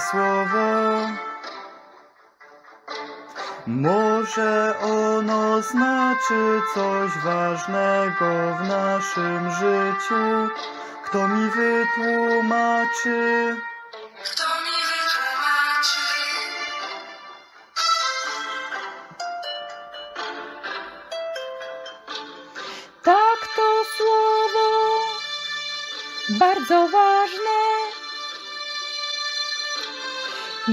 słowo. Może ono znaczy coś ważnego w naszym życiu. Kto mi wytłumaczy?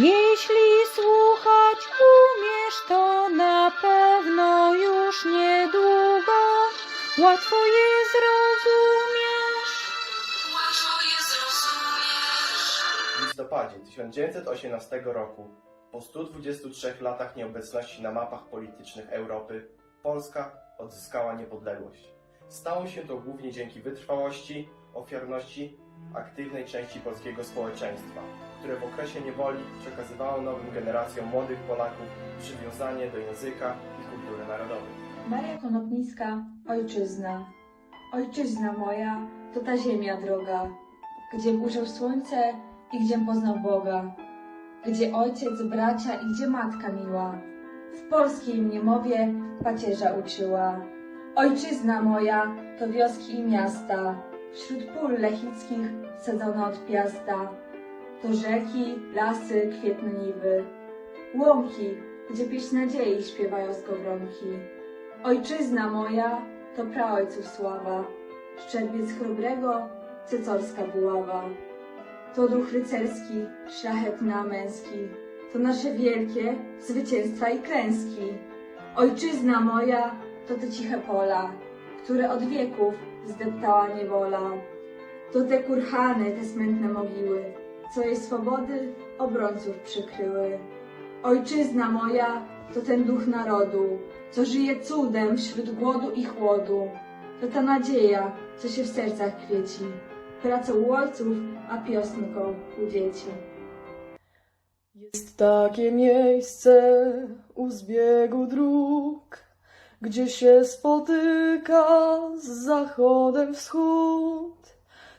Jeśli słuchać umiesz, to na pewno już niedługo łatwo je zrozumiesz. Łatwo je zrozumiesz. W listopadzie 1918 roku, po 123 latach nieobecności na mapach politycznych Europy, Polska odzyskała niepodległość. Stało się to głównie dzięki wytrwałości, ofiarności aktywnej części polskiego społeczeństwa, które w okresie niewoli przekazywało nowym generacjom młodych Polaków przywiązanie do języka i kultury narodowej. Maria Konopnicka, ojczyzna. Ojczyzna moja to ta ziemia droga, gdzie ujrzał słońce i gdzie poznał Boga, gdzie ojciec, bracia i gdzie matka miła. W polskiej mnie mowie pacierza uczyła. Ojczyzna moja to wioski i miasta, wśród pól lechickich sadzone od piasta. To rzeki, lasy, kwietne niwy, łąki, gdzie pieśń nadziei śpiewają skowronki. Ojczyzna moja to praojców sława, szczerbiec chrobrego, cecorska buława. To duch rycerski, szlachetny a męski, to nasze wielkie zwycięstwa i klęski. Ojczyzna moja to te ciche pola, które od wieków zdeptała niewola. To te kurhany, te smętne mogiły, co jej swobody obrońców przykryły. Ojczyzna moja to ten duch narodu, co żyje cudem wśród głodu i chłodu. To ta nadzieja, co się w sercach kwieci, pracą u ojców, a piosnką u dzieci. Jest takie miejsce u zbiegu dróg, gdzie się spotyka z zachodem wschód.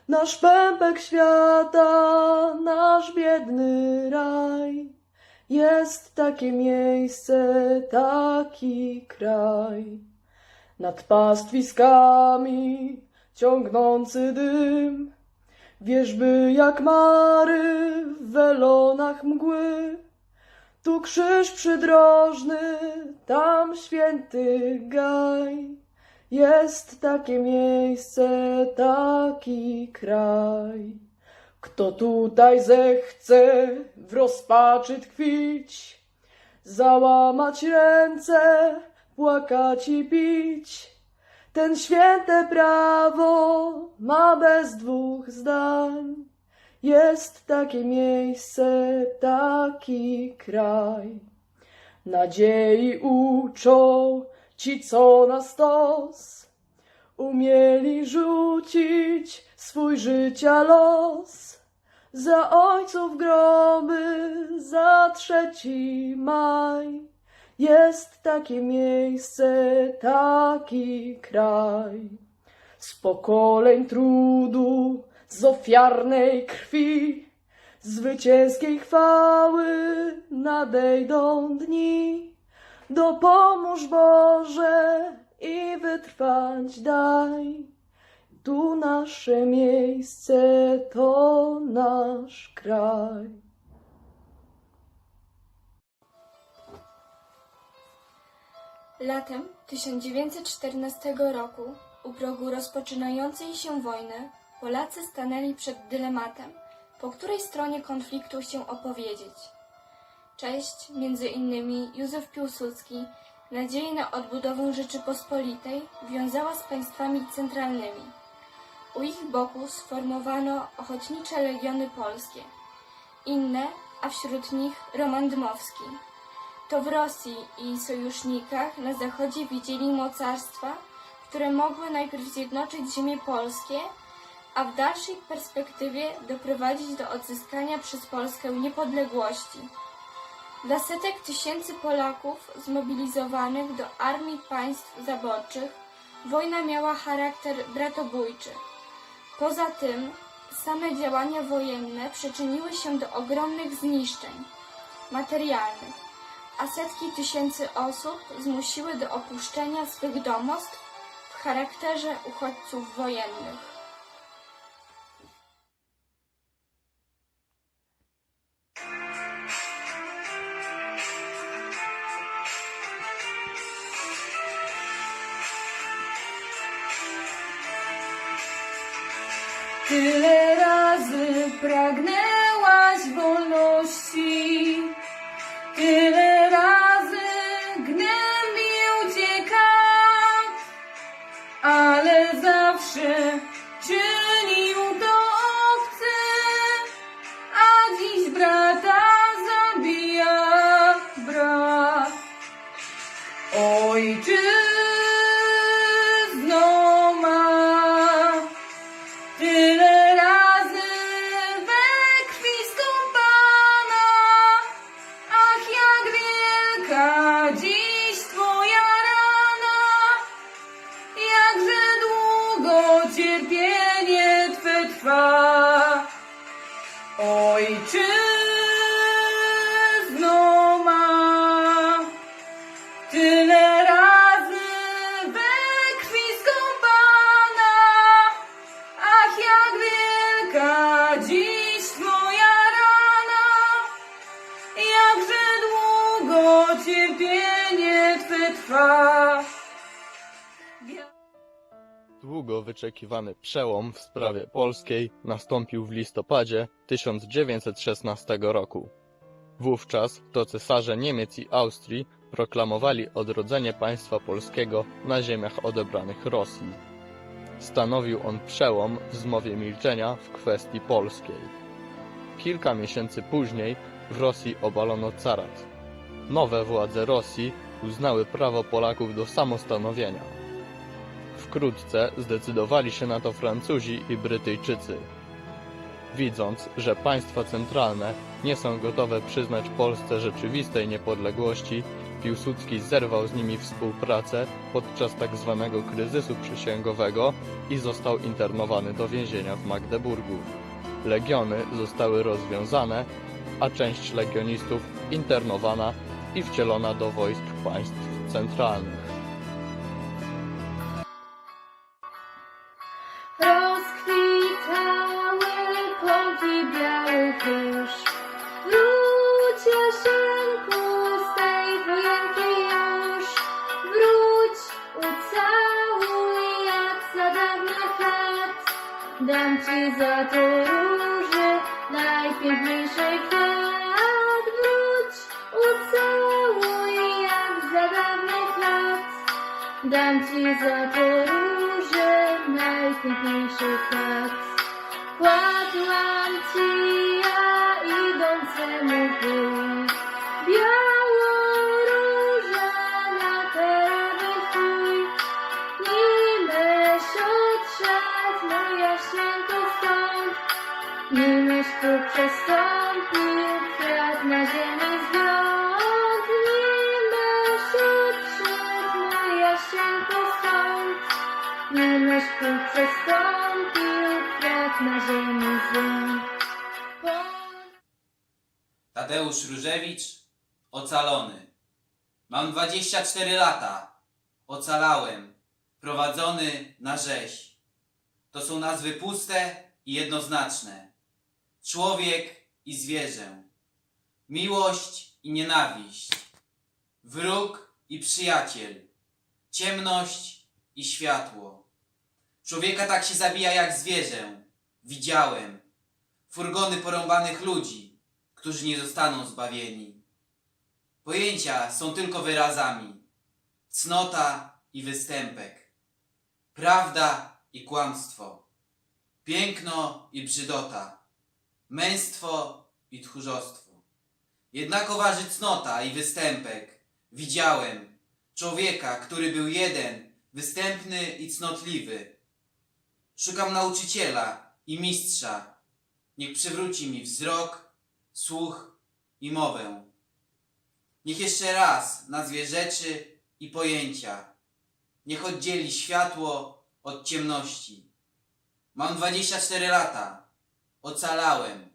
Nasz pępek świata, nasz biedny raj. Jest takie miejsce, taki kraj. Nad pastwiskami ciągnący dym, Wierzby jak mary w welonach mgły. Tu krzyż przydrożny, tam święty gaj. Jest takie miejsce, taki kraj. Kto tutaj zechce w rozpaczy tkwić, załamać ręce, płakać i pić, ten święte prawo ma bez dwóch zdań. Jest takie miejsce, taki kraj. Nadziei uczą ci, co na stos umieli rzucić swój życia los. Za ojców groby, za trzeci maj. Jest takie miejsce, taki kraj. Z pokoleń trudu, z ofiarnej krwi, zwycięskiej chwały nadejdą dni. Dopomóż Boże i wytrwać daj. Tu nasze miejsce, to nasz kraj. Latem 1914 roku, u progu rozpoczynającej się wojny, Polacy stanęli przed dylematem, po której stronie konfliktu się opowiedzieć. Cześć, między innymi Józef Piłsudski, nadzieję na odbudowę Rzeczypospolitej wiązała z państwami centralnymi. U ich boku sformowano ochotnicze legiony polskie. Inne, a wśród nich Roman Dmowski. To w Rosji i sojusznikach na zachodzie widzieli mocarstwa, które mogły najpierw zjednoczyć ziemie polskie, a w dalszej perspektywie doprowadzić do odzyskania przez Polskę niepodległości. Dla setek tysięcy Polaków zmobilizowanych do armii państw zaborczych wojna miała charakter bratobójczy. Poza tym, same działania wojenne przyczyniły się do ogromnych zniszczeń materialnych, a setki tysięcy osób zmusiły do opuszczenia swych domostw w charakterze uchodźców wojennych. Tyle razy pragnęłaś wolności, tyle razy gnębi ucieka, ale zawsze czynił to obcy, a dziś brata zabija brat. Ojczyzno Długo wyczekiwany przełom w sprawie polskiej nastąpił w listopadzie 1916 roku. Wówczas to cesarze Niemiec i Austrii proklamowali odrodzenie państwa polskiego na ziemiach odebranych Rosji. Stanowił on przełom w zmowie milczenia w kwestii polskiej. Kilka miesięcy później w Rosji obalono carat. Nowe władze Rosji uznały prawo Polaków do samostanowienia. Wkrótce zdecydowali się na to Francuzi i Brytyjczycy. Widząc, że państwa centralne nie są gotowe przyznać Polsce rzeczywistej niepodległości, Piłsudski zerwał z nimi współpracę podczas tzw. kryzysu przysięgowego i został internowany do więzienia w Magdeburgu. Legiony zostały rozwiązane, a część legionistów internowana i wcielona do wojsk państw centralnych. Za to róży najpiękniejszy kwiat. Wróć, ucałuj jak za dawnych lat. Dam ci za to róże najpiękniejszy kwiat. Kładłam ci ja idącemu w. tu przestąpił, kwiat na ziemi zwiąd. Nimeś odszedł, moja święto stąd. Nimeś tu przestąpił, kwiat na ziemi zwiąd. Tadeusz Różewicz, ocalony. Mam 24 lata. Ocalałem. Prowadzony na rzeź. To są nazwy puste i jednoznaczne. Człowiek i zwierzę. Miłość i nienawiść. Wróg i przyjaciel. Ciemność i światło. Człowieka tak się zabija jak zwierzę. Widziałem. Furgony porąbanych ludzi którzy nie zostaną zbawieni. Pojęcia są tylko wyrazami. Cnota i występek. Prawda i kłamstwo. Piękno i brzydota. Męstwo i tchórzostwo. Jednako waży cnota i występek. Widziałem człowieka, który był jeden, występny i cnotliwy. Szukam nauczyciela i mistrza. Niech przywróci mi wzrok, słuch i mowę. Niech jeszcze raz nazwie rzeczy i pojęcia. Niech oddzieli światło od ciemności. Mam 24 lata. Ocalałem.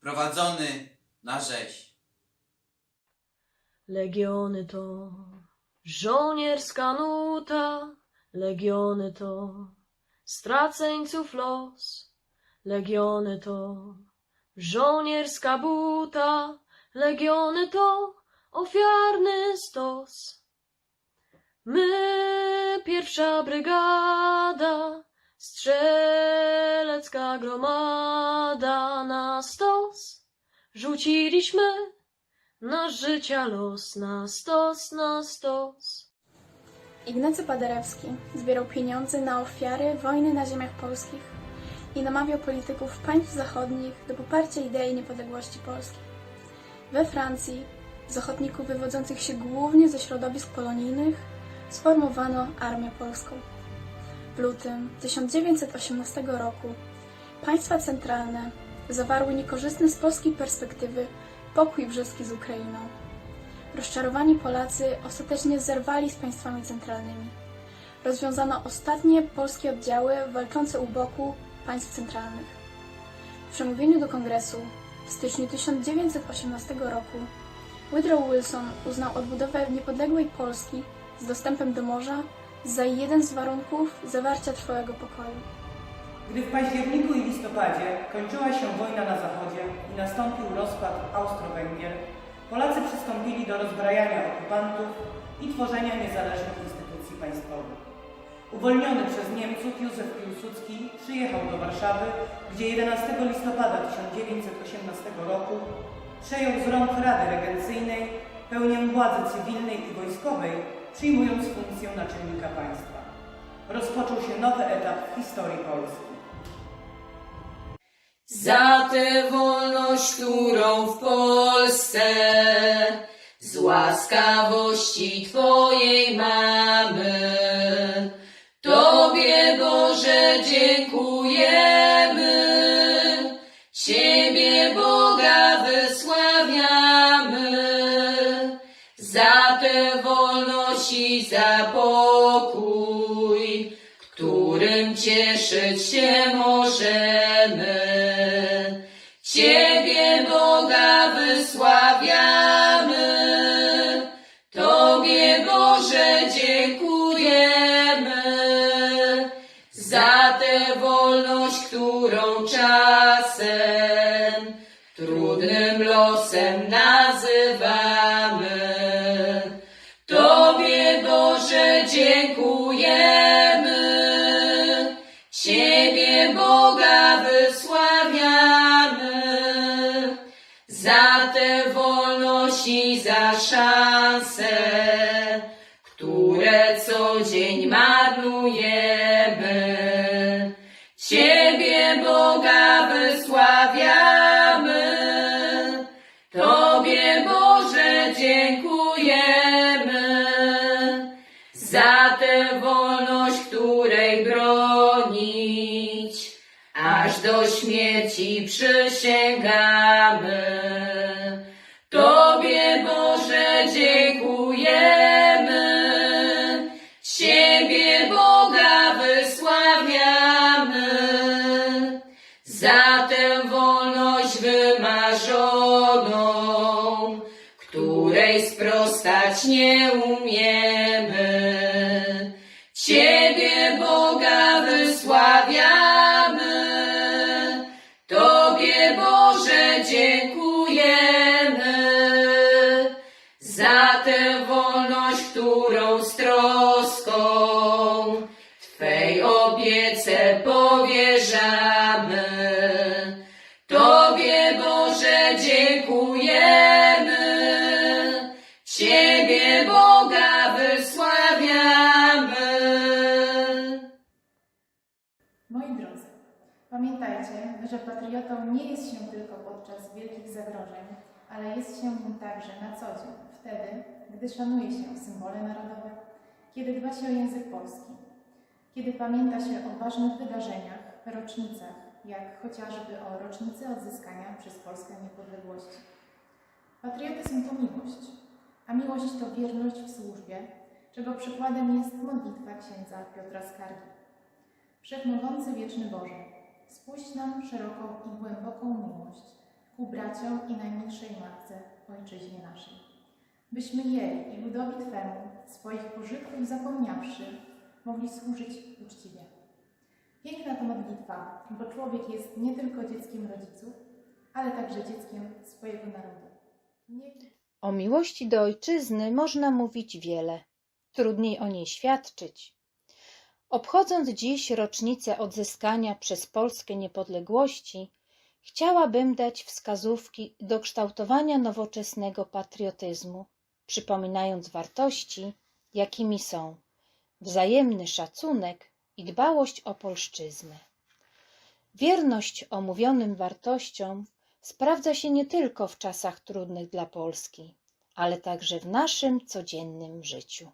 Prowadzony na rzeź. Legiony to żołnierska nuta, legiony to straceńców los, legiony to żołnierska buta, legiony to ofiarny stos. My, pierwsza brygada, strzelecka gromada na stos, rzuciliśmy Nasz życia los na stos, na stos. Ignacy Paderewski zbierał pieniądze na ofiary wojny na ziemiach polskich i namawiał polityków państw zachodnich do poparcia idei niepodległości Polski. We Francji z wywodzących się głównie ze środowisk polonijnych sformowano Armię Polską. W lutym 1918 roku państwa centralne zawarły niekorzystny z polskiej perspektywy pokój brzeski z Ukrainą. Rozczarowani Polacy ostatecznie zerwali z państwami centralnymi. Rozwiązano ostatnie polskie oddziały walczące u boku państw centralnych. W przemówieniu do kongresu w styczniu 1918 roku Woodrow Wilson uznał odbudowę niepodległej Polski z dostępem do morza za jeden z warunków zawarcia trwałego pokoju. Gdy w październiku i listopadzie kończyła się wojna na zachodzie i nastąpił rozpad Austro-Węgier, Polacy przystąpili do rozbrajania okupantów i tworzenia niezależnych instytucji państwowych. Uwolniony przez Niemców Józef Piłsudski przyjechał do Warszawy, gdzie 11 listopada 1918 roku przejął z rąk Rady Regencyjnej pełnię władzy cywilnej i wojskowej, przyjmując funkcję naczelnika państwa. Rozpoczął się nowy etap w historii Polski. Za tę wolność, którą w Polsce z łaskawości Twojej mamy, Tobie Boże dziękujemy, za pokój, którym cieszyć się możemy. Ciebie Boga wysławiamy, Tobie Boże dziękujemy za tę wolność, którą czasem trudnym losem nazywamy. Wolność i za szanse, które co dzień marnujemy. Ciebie Boga wysławiamy, Tobie Boże dziękujemy za tę wolność, której bronić aż do śmierci przysięgamy. Której sprostać nie umiemy. Ciebie Boga Ciebie Boga wysławiamy. Moi drodzy, pamiętajcie, że patriotą nie jest się tylko podczas wielkich zagrożeń, ale jest się nim także na co dzień, wtedy, gdy szanuje się symbole narodowe, kiedy dba się o język polski, kiedy pamięta się o ważnych wydarzeniach, rocznicach, jak chociażby o rocznicy odzyskania przez Polskę niepodległości. Patriotyzm to miłość, a miłość to wierność w służbie, czego przykładem jest modlitwa księdza Piotra Skargi. Wszechmogący wieczny Boże, spuść nam szeroką i głęboką miłość ku braciom i najmilszej Matce, Ojczyźnie naszej. Byśmy jej i ludowi Twemu, swoich pożytków zapomniawszy, mogli służyć uczciwie. Piękna to modlitwa, bo człowiek jest nie tylko dzieckiem rodziców, ale także dzieckiem swojego narodu. Niech O miłości do ojczyzny można mówić wiele, trudniej o niej świadczyć. Obchodząc dziś rocznicę odzyskania przez Polskę niepodległości, chciałabym dać wskazówki do kształtowania nowoczesnego patriotyzmu, przypominając wartości, jakimi są wzajemny szacunek i dbałość o polszczyznę. Wierność omówionym wartościom sprawdza się nie tylko w czasach trudnych dla Polski, ale także w naszym codziennym życiu.